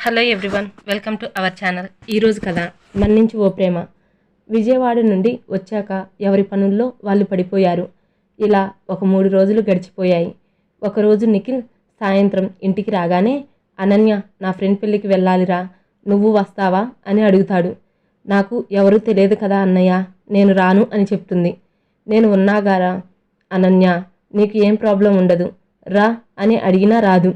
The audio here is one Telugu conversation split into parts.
Hello everyone welcome to our channel. ఈరోజు కథ మన్నించి ఓ ప్రేమ. విజయవాడ నుండి వచ్చాక ఎవరి పనుల్లో వాళ్ళు పడిపోయారు. ఇలా ఒక మూడు రోజులు గడిచిపోయాయి. ఒకరోజు నిఖిల్ సాయంత్రం ఇంటికి రాగానే అనన్య నా ఫ్రెండ్ పెళ్ళికి వెళ్ళాలిరా నువ్వు వస్తావా? అని అడుగుతాడు. నాకు ఎవరు తెలియదు కదా అన్నయ్య నేను రాను అని చెప్తుంది. నేను ఉన్నాగారా? అనన్య నీకు ఏం ప్రాబ్లం ఉండదు. రా అని అడిగినా రాదు.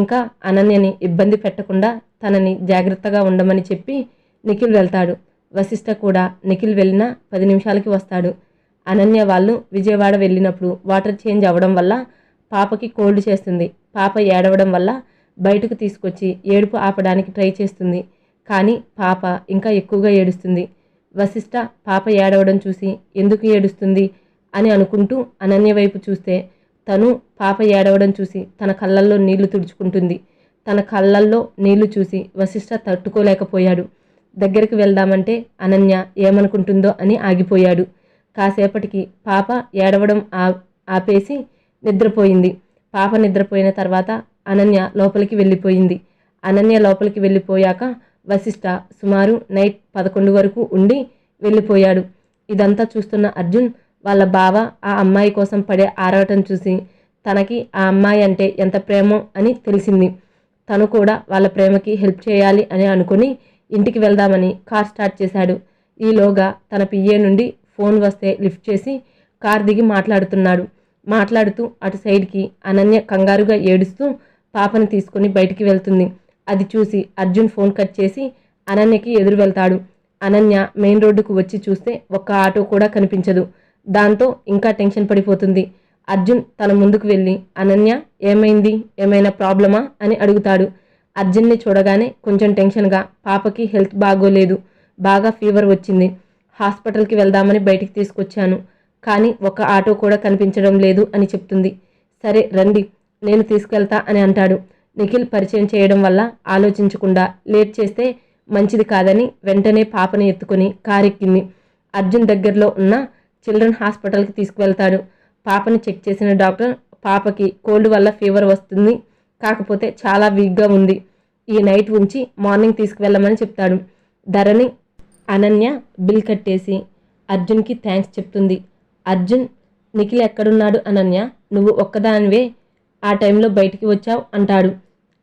ఇంకా అనన్యని ఇబ్బంది పెట్టకుండా తనని జాగ్రత్తగా ఉండమని చెప్పి నిఖిల్ వెళ్తాడు. వశిష్ఠ కూడా నిఖిల్ వెళ్ళిన పది నిమిషాలకి వస్తాడు. అనన్య వాళ్ళు విజయవాడ వెళ్ళినప్పుడు వాటర్ చేంజ్ అవ్వడం వల్ల పాపకి కోల్డ్ చేస్తుంది. పాప ఏడవడం వల్ల బయటకు తీసుకొచ్చి ఏడుపు ఆపడానికి ట్రై చేస్తుంది. కానీ పాప ఇంకా ఎక్కువగా ఏడుస్తుంది. వశిష్ఠ పాప ఏడవడం చూసి ఎందుకు ఏడుస్తుంది అని అనుకుంటూ అనన్య వైపు చూస్తే తను పాప ఏడవడం చూసి తన కళ్ళల్లో నీళ్ళు తుడుచుకుంటుంది. తన కళ్ళల్లో నీళ్ళు చూసి వశిష్ఠ తట్టుకోలేకపోయాడు. దగ్గరికి వెళ్దామంటే అనన్య ఏమనుకుంటుందో అని ఆగిపోయాడు. కాసేపటికి పాప ఏడవడం ఆ ఆపేసి నిద్రపోయింది. పాప నిద్రపోయిన తర్వాత అనన్య లోపలికి వెళ్ళిపోయింది. అనన్య లోపలికి వెళ్ళిపోయాక వశిష్ఠ సుమారు నైట్ పదకొండు వరకు ఉండి వెళ్ళిపోయాడు. ఇదంతా చూస్తున్న అర్జున్ వాళ్ళ బావ ఆ అమ్మాయి కోసం పడే ఆరాటం చూసి తనకి ఆ అమ్మాయి అంటే ఎంత ప్రేమో అని తెలిసింది. తను కూడా వాళ్ళ ప్రేమకి హెల్ప్ చేయాలి అని అనుకుని ఇంటికి వెళ్దామని కార్ స్టార్ట్ చేశాడు. ఈలోగా తన పిఏ నుండి ఫోన్ వస్తే లిఫ్ట్ చేసి కార్ దిగి మాట్లాడుతున్నాడు. మాట్లాడుతూ అటు సైడ్కి అనన్య కంగారుగా ఏడుస్తూ పాపని తీసుకుని బయటికి వెళ్తుంది. అది చూసి అర్జున్ ఫోన్ కట్ చేసి అనన్యకి ఎదురు వెళ్తాడు. అనన్య మెయిన్ రోడ్డుకు వచ్చి చూస్తే ఒక్క ఆటో కూడా కనిపించదు. దాంతో ఇంకా టెన్షన్ పడిపోతుంది. అర్జున్ తన ముందుకు వెళ్ళి అనన్య ఏమైంది? ఏమైనా ప్రాబ్లమా? అని అడుగుతాడు. అర్జున్ని చూడగానే కొంచెం టెన్షన్గా పాపకి హెల్త్ బాగోలేదు. బాగా ఫీవర్ వచ్చింది. హాస్పిటల్కి వెళ్దామని బయటికి తీసుకొచ్చాను. కానీ ఒక ఆటో కూడా కనిపించడం లేదు అని చెప్తుంది. సరే రండి. నేను తీసుకెళ్తా అని అంటాడు. నిఖిల్ పరిచయం చేయడం వల్ల ఆలోచించకుండా లేట్ చేస్తే మంచిది కాదని వెంటనే పాపని ఎత్తుకుని కారెక్కింది. అర్జున్ దగ్గరలో ఉన్న చిల్డ్రన్ హాస్పిటల్కి తీసుకువెళ్తాడు పాపని చెక్ చేసిన డాక్టర్ పాపకి కోల్డ్ వల్ల ఫీవర్ వస్తుంది. కాకపోతే చాలా వీక్గా ఉంది. ఈ నైట్ ఉంచి మార్నింగ్ తీసుకువెళ్ళమని చెప్తాడు. ధరణి అనన్య బిల్ కట్టేసి అర్జున్కి థ్యాంక్స్ చెప్తుంది. అర్జున్ నిఖిల్ ఎక్కడున్నాడు అనన్య? నువ్వు ఒక్కదానివే ఆ టైంలో బయటికి వచ్చావు అంటాడు.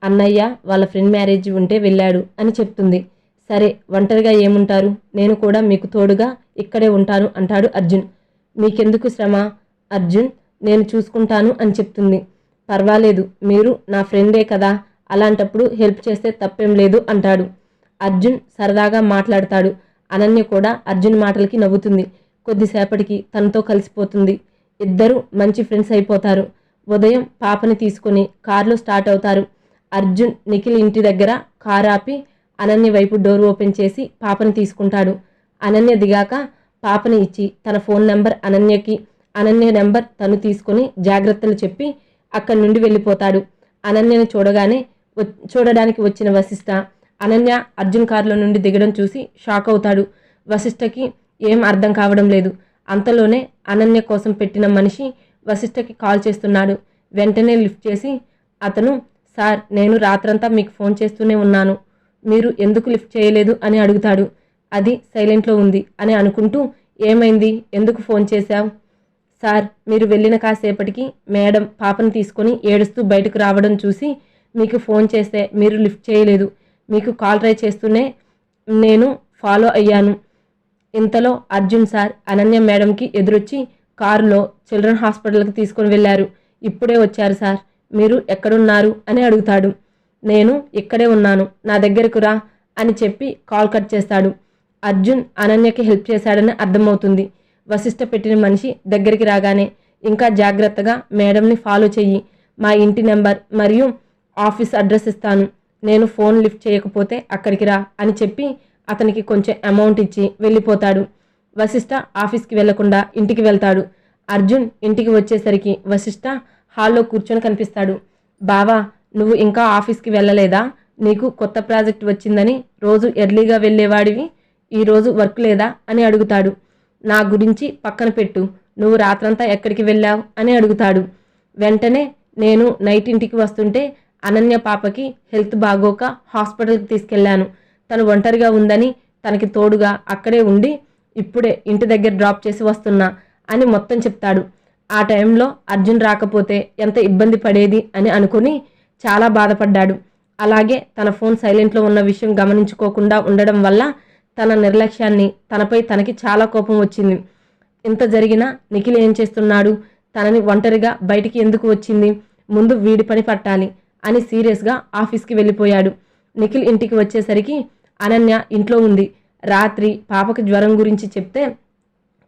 అన్నయ్య వాళ్ళ ఫ్రెండ్ మ్యారేజ్ ఉంటే వెళ్ళాడు అని చెప్తుంది. సరే ఒంటరిగా ఏముంటారు? నేను కూడా మీకు తోడుగా ఇక్కడే ఉంటాను అంటాడు అర్జున్. మీకెందుకు శ్రమ? అర్జున్ నేను చూసుకుంటాను అని చెప్తుంది. పర్వాలేదు మీరు నా ఫ్రెండే కదా అలాంటప్పుడు హెల్ప్ చేస్తే తప్పేం లేదు అంటాడు. అర్జున్ సరదాగా మాట్లాడతాడు. అనన్య కూడా అర్జున్ మాటలకి నవ్వుతుంది. కొద్దిసేపటికి తనతో కలిసిపోతుంది. ఇద్దరు మంచి ఫ్రెండ్స్ అయిపోతారు. ఉదయం పాపని తీసుకుని కారులో స్టార్ట్ అవుతారు. అర్జున్ నిఖిల్ ఇంటి దగ్గర కారు ఆపి అనన్య వైపు డోర్ ఓపెన్ చేసి పాపని తీసుకుంటాడు. అనన్య దిగాక పాపని ఇచ్చి తన ఫోన్ నెంబర్ అనన్యకి అనన్య నెంబర్ తను తీసుకుని జాగ్రత్తలు చెప్పి అక్కడి నుండి వెళ్ళిపోతాడు. అనన్యను చూడగానే వ- చూడడానికి వచ్చిన వశిష్ట అనన్య అర్జున్ కారులో నుండి దిగడం చూసి షాక్ అవుతాడు. వశిష్ఠకి ఏం అర్థం కావడం లేదు. అంతలోనే అనన్య కోసం పెట్టిన మనిషి వశిష్ఠకి కాల్ చేస్తున్నాడు. వెంటనే లిఫ్ట్ చేసి అతను సార్ నేను రాత్రంతా మీకు ఫోన్ చేస్తూనే ఉన్నాను. మీరు ఎందుకు లిఫ్ట్ చేయలేదు అని అడుగుతాడు. అది సైలెంట్లో ఉంది అని అనుకుంటూ ఏమైంది? ఎందుకు ఫోన్ చేశావు? సార్ మీరు వెళ్ళిన కాసేపటికి మేడం పాపను తీసుకొని ఏడుస్తూ బయటకు రావడం చూసి మీకు ఫోన్ చేస్తే మీరు లిఫ్ట్ చేయలేదు. మీకు కాల్ ట్రై చేస్తూనే నేను ఫాలో అయ్యాను. ఇంతలో అర్జున్ సార్ అనన్య మేడంకి ఎదురొచ్చి కారులో చిల్డ్రన్ హాస్పిటల్కి తీసుకొని వెళ్ళారు. ఇప్పుడే వచ్చారు సార్. మీరు ఎక్కడున్నారు? అని అడుగుతాడు. నేను ఇక్కడే ఉన్నాను నా దగ్గరకు రా అని చెప్పి కాల్ కట్ చేస్తాడు. అర్జున్ అనన్యకి హెల్ప్ చేశాడని అర్థమవుతుంది. వశిష్ట పెట్టిన మనిషి దగ్గరికి రాగానే ఇంకా జాగ్రత్తగా మేడంని ఫాలో చెయ్యి. మా ఇంటి నెంబర్ మరియు ఆఫీస్ అడ్రస్ ఇస్తాను. నేను ఫోన్ లిఫ్ట్ చేయకపోతే అక్కడికి రా అని చెప్పి అతనికి కొంచెం అమౌంట్ ఇచ్చి వెళ్ళిపోతాడు. వశిష్ట ఆఫీస్కి వెళ్ళకుండా ఇంటికి వెళ్తాడు. అర్జున్ ఇంటికి వచ్చేసరికి వశిష్ట హాల్లో కూర్చొని కనిపిస్తాడు. బావా నువ్వు ఇంకా ఆఫీస్కి వెళ్ళలేదా? నీకు కొత్త ప్రాజెక్ట్ వచ్చిందని రోజు ఎర్లీగా వెళ్ళేవాడివి ఈరోజు వర్క్ లేదా? అని అడుగుతాడు. నా గురించి పక్కన పెట్టు. నువ్వు రాత్రంతా ఎక్కడికి వెళ్ళావు? అని అడుగుతాడు. వెంటనే నేను నైట్ ఇంటికి వస్తుంటే అనన్య పాపకి హెల్త్ బాగోక హాస్పిటల్కి తీసుకెళ్ళాను తను ఒంటరిగా ఉందని తనకి తోడుగా అక్కడే ఉండి ఇప్పుడే ఇంటి దగ్గర డ్రాప్ చేసి వస్తున్నా అని మొత్తం చెప్తాడు. ఆ టైంలో అర్జున్ రాకపోతే ఎంత ఇబ్బంది పడేది అని అనుకుని చాలా బాధపడ్డాడు. అలాగే తన ఫోన్ సైలెంట్లో ఉన్న విషయం గమనించుకోకుండా ఉండడం వల్ల తన నిర్లక్ష్యాన్ని తనపై తనకి చాలా కోపం వచ్చింది. ఇంత జరిగినా నిఖిల్ ఏం చేస్తున్నాడు? తనని ఒంటరిగా బయటికి ఎందుకు వచ్చింది? ముందు వీడి పని పట్టాలి అని సీరియస్గా ఆఫీస్కి వెళ్ళిపోయాడు. నిఖిల్ ఇంటికి వచ్చేసరికి అనన్య ఇంట్లో ఉంది. రాత్రి పాపకు జ్వరం గురించి చెప్తే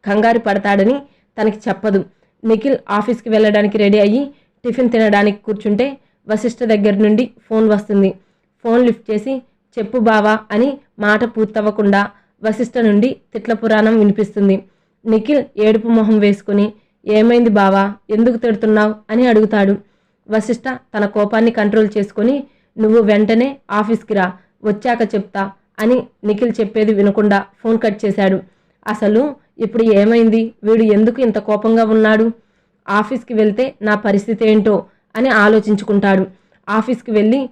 కంగారు పడతాడని తనకి చెప్పదు. నిఖిల్ ఆఫీస్కి వెళ్ళడానికి రెడీ అయ్యి టిఫిన్ తినడానికి కూర్చుంటే వశిష్ఠ దగ్గర నుండి ఫోన్ వస్తుంది. ఫోన్ లిఫ్ట్ చేసి చెప్పు బావా అని మాట పూర్తవ్వకుండా వశిష్ఠ నుండి తిట్ల పురాణం వినిపిస్తుంది. నిఖిల్ ఏడుపు మొహం వేసుకుని ఏమైంది బావా? ఎందుకు తిడుతున్నావు? అని అడుగుతాడు. వశిష్ఠ తన కోపాన్ని కంట్రోల్ చేసుకొని నువ్వు వెంటనే ఆఫీస్కి రా వచ్చాక చెప్తా అని నిఖిల్ చెప్పేది వినకుండా ఫోన్ కట్ చేశాడు. అసలు ఇప్పుడు ఏమైంది? వీడు ఎందుకు ఇంత కోపంగా ఉన్నాడు? ఆఫీస్కి వెళ్తే నా పరిస్థితి ఏంటో అని ఆలోచించుకుంటాడు. ఆఫీస్కి వెళ్ళి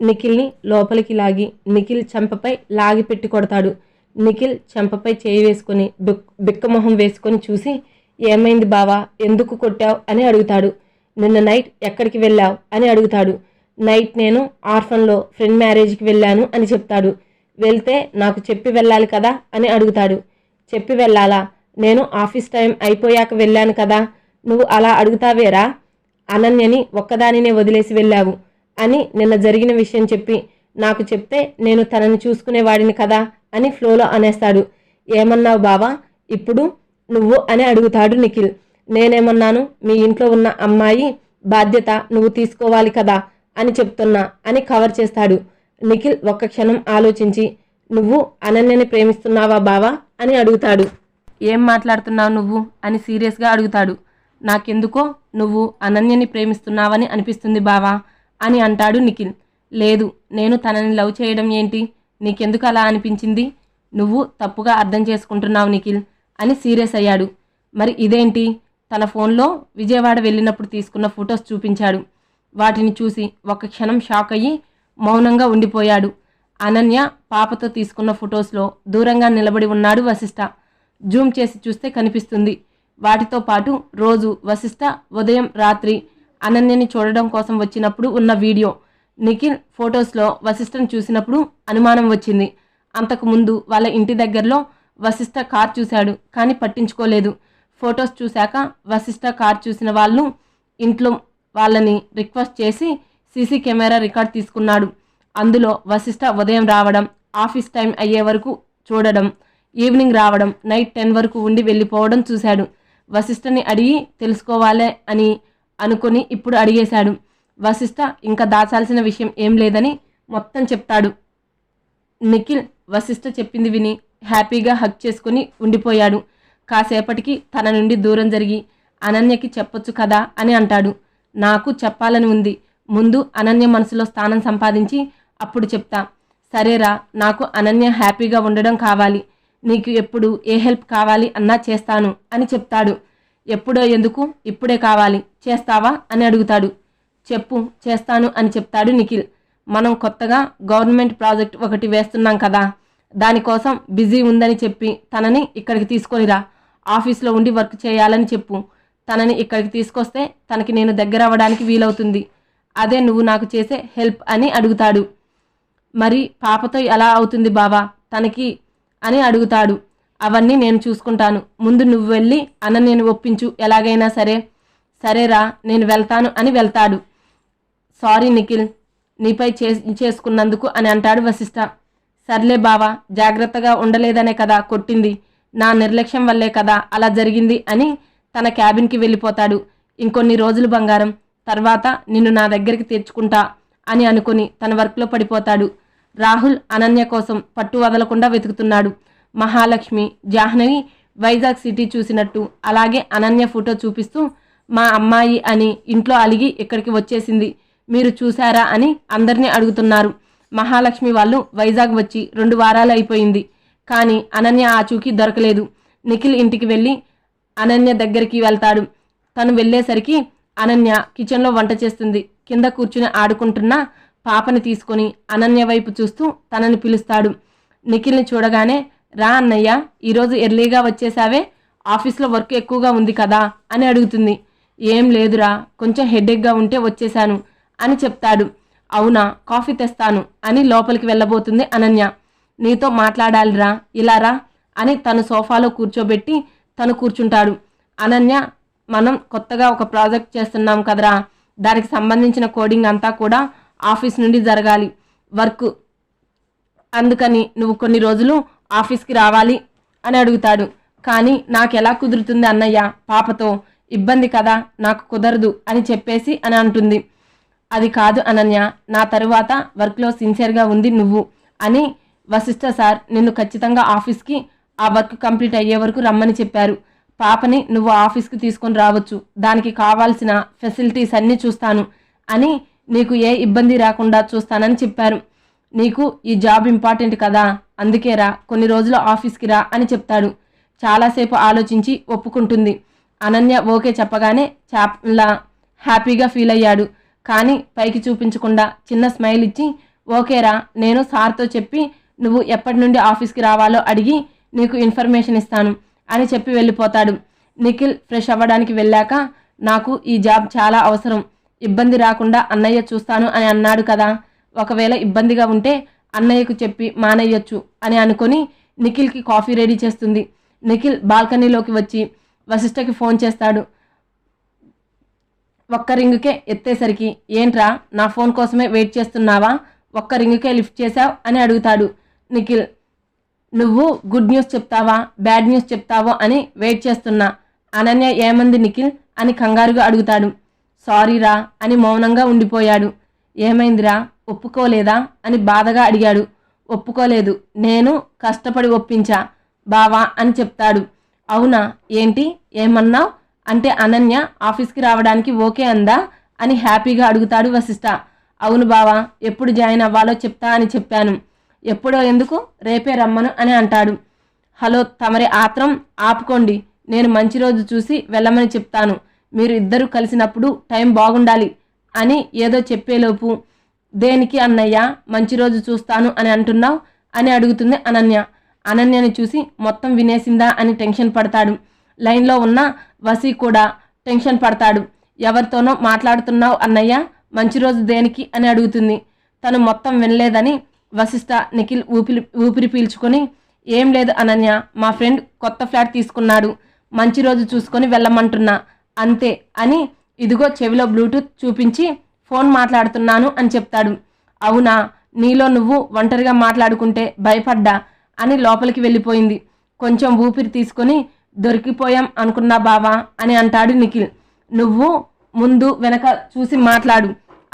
నిఖిల్ని లోపలికి లాగి నిఖిల్ చెంపపై లాగి పెట్టి కొడతాడు. నిఖిల్ చెంపపై చేయి వేసుకొని బిక్ బిక్కమొహం వేసుకొని చూసి ఏమైంది బావా? ఎందుకు కొట్టావు? అని అడుగుతాడు. నిన్న నైట్ ఎక్కడికి వెళ్ళావు? అని అడుగుతాడు. నైట్ నేను ఆర్ఫన్లో ఫ్రెండ్ మ్యారేజ్కి వెళ్ళాను అని చెప్తాడు. వెళ్తే నాకు చెప్పి వెళ్ళాలి కదా? అని అడుగుతాడు. చెప్పి వెళ్ళాలా? నేను ఆఫీస్ టైం అయిపోయాక వెళ్ళాను కదా. నువ్వు అలా అడుగుతావేరా? అనన్యని ఒక్కదానినే వదిలేసి వెళ్ళావు అని నిన్న జరిగిన విషయం చెప్పి నాకు చెప్తే నేను తనని చూసుకునేవాడిని కదా అని ఫ్లోలో అనేస్తాడు. ఏమన్నావు బావా? ఇప్పుడు నువ్వు అని అడుగుతాడు నిఖిల్. నేనేమన్నాను? మీ ఇంట్లో ఉన్న అమ్మాయి బాధ్యత నువ్వు తీసుకోవాలి కదా అని చెప్తున్నా అని కవర్ చేస్తాడు. నిఖిల్ ఒక్క క్షణం ఆలోచించి నువ్వు అనన్యని ప్రేమిస్తున్నావా బావా? అని అడుగుతాడు. ఏం మాట్లాడుతున్నావు నువ్వు? అని సీరియస్గా అడుగుతాడు. నాకెందుకో నువ్వు అనన్యని ప్రేమిస్తున్నావని అనిపిస్తుంది బావా అని అంటాడు నిఖిల్. లేదు నేను తనని లవ్ చేయడం ఏంటి? నీకెందుకు అలా అనిపించింది? నువ్వు తప్పుగా అర్థం చేసుకుంటున్నావు నిఖిల్ అని సీరియస్ అయ్యాడు. మరి ఇదేంటి? తన ఫోన్లో విజయవాడ వెళ్ళినప్పుడు తీసుకున్న ఫొటోస్ చూపించాడు. వాటిని చూసి ఒక క్షణం షాక్ అయ్యి మౌనంగా ఉండిపోయాడు. అనన్య పాపతో తీసుకున్న ఫొటోస్లో దూరంగా నిలబడి ఉన్నాడు వశిష్ఠ జూమ్ చేసి చూస్తే కనిపిస్తుంది. వాటితో పాటు రోజు వశిష్ట ఉదయం రాత్రి అనన్యని చూడడం కోసం వచ్చినప్పుడు ఉన్న వీడియో. నిఖిల్ ఫొటోస్లో వశిష్ఠను చూసినప్పుడు అనుమానం వచ్చింది. అంతకుముందు వాళ్ళ ఇంటి దగ్గరలో వశిష్ఠ కార్ చూశాడు కానీ పట్టించుకోలేదు. ఫొటోస్ చూశాక వశిష్ఠ కార్ చూసిన వాళ్ళు ఇంట్లో వాళ్ళని రిక్వెస్ట్ చేసి సీసీ కెమెరా రికార్డ్ తీసుకున్నాడు. అందులో వశిష్ట ఉదయం రావడం ఆఫీస్ టైం అయ్యే వరకు చూడడం ఈవినింగ్ రావడం నైట్ టెన్ వరకు ఉండి వెళ్ళిపోవడం చూశాడు. వశిష్ఠని అడిగి తెలుసుకోవాలే అని అనుకుని ఇప్పుడు అడిగేశాడు. వశిష్ఠ ఇంకా దాచాల్సిన విషయం ఏం లేదని మొత్తం చెప్తాడు. నిఖిల్ వశిష్ఠ చెప్పింది విని హ్యాపీగా హక్ చేసుకుని ఉండిపోయాడు. కాసేపటికి తన నుండి దూరం జరిగి అనన్యకి చెప్పొచ్చు కదా అని అంటాడు. నాకు చెప్పాలని ఉంది. ముందు అనన్య మనసులో స్థానం సంపాదించి అప్పుడు చెప్తా. సరేరా నాకు అనన్య హ్యాపీగా ఉండడం కావాలి. నీకు ఎప్పుడు ఏ హెల్ప్ కావాలి అన్నా చేస్తాను అని చెప్తాడు. ఎప్పుడో ఎందుకు? ఇప్పుడే కావాలి. చేస్తావా? అని అడుగుతాడు. చెప్పు చేస్తాను అని చెప్తాడు నిఖిల్. మనం కొత్తగా గవర్నమెంట్ ప్రాజెక్ట్ ఒకటి వేస్తున్నాం కదా. దానికోసం బిజీ ఉందని చెప్పి తనని ఇక్కడికి తీసుకొనిరా. ఆఫీస్లో ఉండి వర్క్ చేయాలని చెప్పు. తనని ఇక్కడికి తీసుకొస్తే తనకి నేను దగ్గర అవ్వడానికి వీలవుతుంది. అదే నువ్వు నాకు చేసే హెల్ప్ అని అడుగుతాడు. మరి పాపతో ఎలా అవుతుంది బావా? తనకి అని అడుగుతాడు. అవన్నీ నేను చూసుకుంటాను. ముందు నువ్వు వెళ్ళి అన్న నేను ఒప్పించు. ఎలాగైనా సరే సరేరా నేను వెళ్తాను అని వెళ్తాడు. సారీ నిఖిల్ నీపై చే చేసుకున్నందుకు అని అంటాడు వశిష్ఠ సర్లే బావా జాగ్రత్తగా ఉండలేదనే కదా కొట్టింది. నా నిర్లక్ష్యం వల్లే కదా అలా జరిగింది అని తన క్యాబిన్కి వెళ్ళిపోతాడు. ఇంకొన్ని రోజులు బంగారం. తర్వాత నిన్ను నా దగ్గరికి తెచ్చుకుంటా అని అనుకుని తన వర్క్లో పడిపోతాడు. రాహుల్ అనన్య కోసం పట్టు వదలకుండా వెతుకుతున్నాడు. మహాలక్ష్మి జాహ్నవి వైజాగ్ సిటీ చూసినట్టు. అలాగే అనన్య ఫోటో చూపిస్తూ మా అమ్మాయి అని ఇంట్లో అలిగి ఇక్కడికి వచ్చేసింది. మీరు చూశారా అని అందరినీ అడుగుతున్నారు. మహాలక్ష్మి వాళ్ళు వైజాగ్ వచ్చి రెండు వారాలు అయిపోయింది. కానీ అనన్య ఆచూకీ దొరకలేదు. నిఖిల్ ఇంటికి వెళ్ళి అనన్య దగ్గరికి వెళ్తాడు. తను వెళ్ళేసరికి అనన్య కిచెన్లో వంట చేస్తుంది. కింద కూర్చుని ఆడుకుంటున్నా పాపని తీసుకొని అనన్య వైపు చూస్తూ తనని పిలుస్తాడు. నిఖిల్ని చూడగానే రా అన్నయ్య ఈరోజు ఎర్లీగా వచ్చేసావే ఆఫీస్లో వర్క్ ఎక్కువగా ఉంది కదా అని అడుగుతుంది. ఏం లేదురా కొంచెం హెడేక్గా ఉంటే వచ్చేశాను అని చెప్తాడు. అవునా కాఫీ తెస్తాను అని లోపలికి వెళ్ళబోతుంది అనన్య. నీతో మాట్లాడాలిరా ఇలా రా అని తను సోఫాలో కూర్చోబెట్టి తను కూర్చుంటాడు. అనన్య మనం కొత్తగా ఒక ప్రాజెక్ట్ చేస్తున్నాం కదరా దానికి సంబంధించిన కోడింగ్ అంతా కూడా ఆఫీస్ నుండి జరగాలి వర్క్. అందుకని నువ్వు కొన్ని రోజులు ఆఫీస్కి రావాలి అని అడుగుతాడు. కానీ నాకు ఎలా కుదురుతుంది అన్నయ్య? పాపతో ఇబ్బంది కదా నాకు కుదరదు అని చెప్పేసి అని అంటుంది. అది కాదు అనన్య నా తరువాత వర్క్లో సిన్సియర్గా ఉంది నువ్వు అని వశిష్ఠ సార్ నిన్ను ఖచ్చితంగా ఆఫీస్కి ఆ వర్క్ కంప్లీట్ అయ్యే వరకు రమ్మని చెప్పారు. పాపని నువ్వు ఆఫీస్కి తీసుకొని రావచ్చు. దానికి కావాల్సిన ఫెసిలిటీస్ అన్నీ చూస్తాను అని నీకు ఏ ఇబ్బంది రాకుండా చూస్తానని చెప్పారు. నీకు ఈ జాబ్ ఇంపార్టెంట్ కదా అందుకే రా కొన్ని రోజులు ఆఫీస్కి రా అని చెప్తాడు. చాలాసేపు ఆలోచించి ఒప్పుకుంటుంది. అనన్య ఓకే చెప్పగానే చాలా హ్యాపీగా ఫీల్ అయ్యాడు. కానీ పైకి చూపించకుండా చిన్న స్మైల్ ఇచ్చి ఓకేరా నేను సార్తో చెప్పి నువ్వు ఎప్పటి నుండి ఆఫీస్కి రావాలో అడిగి నీకు ఇన్ఫర్మేషన్ ఇస్తాను అని చెప్పి వెళ్ళిపోతాడు. నిఖిల్ ఫ్రెష్ అవ్వడానికి వెళ్ళాక నాకు ఈ జాబ్ చాలా అవసరం. ఇబ్బంది రాకుండా అన్నయ్య చూస్తాను అని అన్నాడు కదా. ఒకవేళ ఇబ్బందిగా ఉంటే అన్నయ్యకు చెప్పి మానేయొచ్చు అని అనుకొని నిఖిల్కి కాఫీ రెడీ చేస్తుంది. నిఖిల్ బాల్కనీలోకి వచ్చి వశిష్ఠకి ఫోన్ చేస్తాడు. ఒక్క రింగుకే ఎత్తేసరికి ఏంట్రా నా ఫోన్ కోసమే వెయిట్ చేస్తున్నావా? ఒక్క రింగుకే లిఫ్ట్ చేశావు? అని అడుగుతాడు నిఖిల్. నువ్వు గుడ్ న్యూస్ చెప్తావా? బ్యాడ్ న్యూస్ చెప్తావో? అని వెయిట్ చేస్తున్నా. అనన్య ఏమంది నిఖిల్ అని కంగారుగా అడుగుతాడు. సారీరా అని మౌనంగా ఉండిపోయాడు. ఏమైందిరా? ఒప్పుకోలేదా? అని బాధగా అడిగాడు. ఒప్పుకోలేదు. నేను కష్టపడి ఒప్పించా. బావా అని చెప్తాడు. అవునా? ఏంటి? ఏమన్నావు? అంటే అనన్య ఆఫీస్కి రావడానికి ఓకే అందా? అని హ్యాపీగా అడుగుతాడు వశిష్ట. అవును బావా ఎప్పుడు జాయిన్ అవ్వాలో చెప్తా అని చెప్పాను. ఎప్పుడో ఎందుకు? రేపే రమ్మను అని అంటాడు. హలో తమరి ఆత్రం ఆపుకోండి. నేను మంచి రోజు చూసి వెళ్ళమని చెప్తాను. మీరు ఇద్దరు కలిసినప్పుడు టైం బాగుండాలి అని ఏదో చెప్పేలోపు దేనికి అన్నయ్య మంచి రోజు చూస్తాను అని అంటున్నావు అని అడుగుతుంది అనన్య. అనన్యని చూసి మొత్తం వినేసిందా అని టెన్షన్ పడతాడు. లైన్లో ఉన్న వసీ కూడా టెన్షన్ పడతాడు. ఎవరితోనో మాట్లాడుతున్నావు అన్నయ్య మంచి రోజు దేనికి అని అడుగుతుంది. తను మొత్తం వినలేదని వశిష్ట నిఖిల్ ఊపిరి ఊపిరి పీల్చుకొని ఏం లేదు అనన్య మా ఫ్రెండ్ కొత్త ఫ్లాట్ తీసుకున్నాడు మంచి రోజు చూసుకొని వెళ్ళమంటున్నా అంతే అని ఇదిగో చెవిలో బ్లూటూత్ చూపించి ఫోన్ మాట్లాడుతున్నాను అని చెప్తాడు. అవునా నీలో నువ్వు ఒంటరిగా మాట్లాడుకుంటే భయపడ్డా అని లోపలికి వెళ్ళిపోయింది. కొంచెం ఊపిరి తీసుకొని దొరికిపోయాం అనుకున్నా బావా అని అంటాడు నిఖిల్. నువ్వు ముందు వెనక చూసి మాట్లాడు.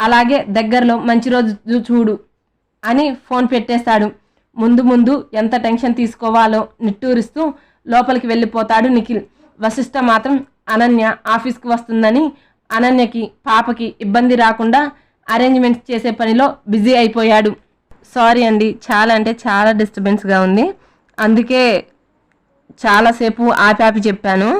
అలాగే దగ్గరలో మంచి రోజు చూడు అని ఫోన్ పెట్టేస్తాడు. ముందు ముందు ఎంత టెన్షన్ తీసుకోవాలో నిట్టూరిస్తూ లోపలికి వెళ్ళిపోతాడు నిఖిల్. వశిష్ఠ మాత్రం అనన్య ఆఫీస్కి వస్తుందని అనన్యకి పాపకి ఇబ్బంది రాకుండా అరేంజ్మెంట్స్ చేసే పనిలో బిజీ అయిపోయాడు. సారీ అండి చాలా అంటే చాలా డిస్టర్బెన్స్గా ఉంది. అందుకే చాలాసేపు ఆపి ఆపి చెప్పాను.